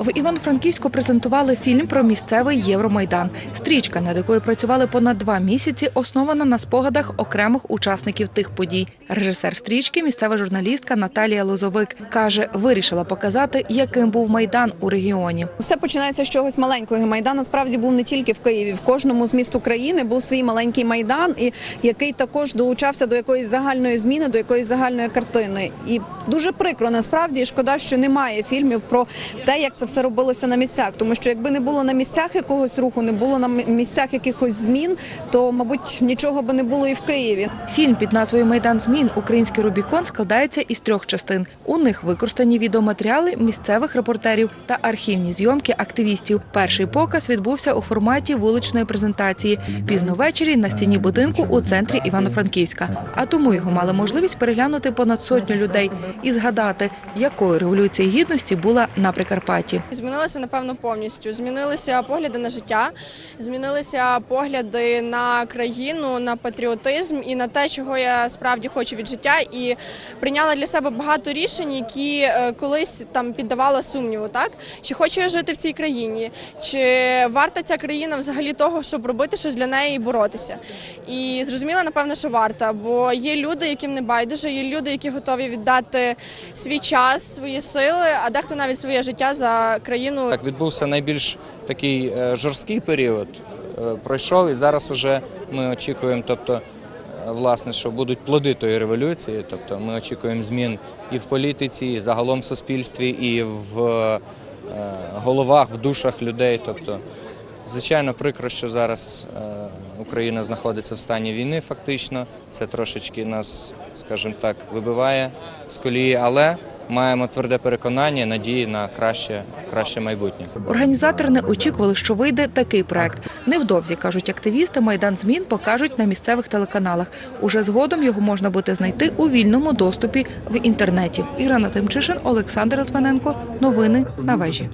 В Івано-Франківську презентували фільм про місцевий Євромайдан. Стрічка, над якою працювали понад два місяці, основана на спогадах окремих учасників тих подій. Режисер стрічки, місцева журналістка Наталія Лозовик, каже, вирішила показати, яким був майдан у регіоні. Все починається з чогось маленького. Майдан насправді був не тільки в Києві. В кожному з міст України був свій маленький майдан, і який також долучався до якоїсь загальної зміни, до якоїсь загальної картини. І дуже прикро насправді і шкода, що немає фільмів про те, як це все робилося на місцях. Тому що якби не було на місцях якогось руху, не було на місцях якихось змін, то мабуть нічого би не було і в Києві. Фільм під назвою Майдан змін Український Рубікон складається із трьох частин. У них використані відеоматеріали місцевих репортерів та архівні зйомки активістів. Перший показ відбувся у форматі вуличної презентації пізно ввечері на стіні будинку у центрі Івано-Франківська. А тому його мали можливість переглянути понад сотню людей і згадати, якою революція гідності була на Прикарпатті. Змінилося напевно повністю. Змінилися погляди на життя, змінилися погляди на країну, на патріотизм і на те, чого я справді хочу від життя. І прийняла для себе багато рішень, які е, колись там піддавала сумніву. Так чи хочу я жити в цій країні, чи варта ця країна взагалі того, щоб робити щось для неї і боротися. І зрозуміла, напевно, що варта, бо є люди, яким не байдуже, є люди, які готові віддати свій час, свої сили, а дехто навіть своє життя за країну. Так, відбувся найбільш такий е, жорсткий період. е, Пройшов і зараз уже ми очікуємо, тобто, е, власне, що будуть плоди тої революції. Тобто ми очікуємо змін і в політиці, і загалом в суспільстві, і в головах, в душах людей. Тобто, звичайно, прикро, що зараз е, Україна знаходиться в стані війни, фактично. Це трошечки нас, скажімо так, вибиває з колії, але маємо тверде переконання, надії на краще, краще майбутнє. Організатори не очікували, що вийде такий проект. Невдовзі кажуть активісти, майдан змін покажуть на місцевих телеканалах. Уже згодом його можна буде знайти у вільному доступі в інтернеті. Ірина Тимчишин, Олександр Литвиненко. Новини на вежі.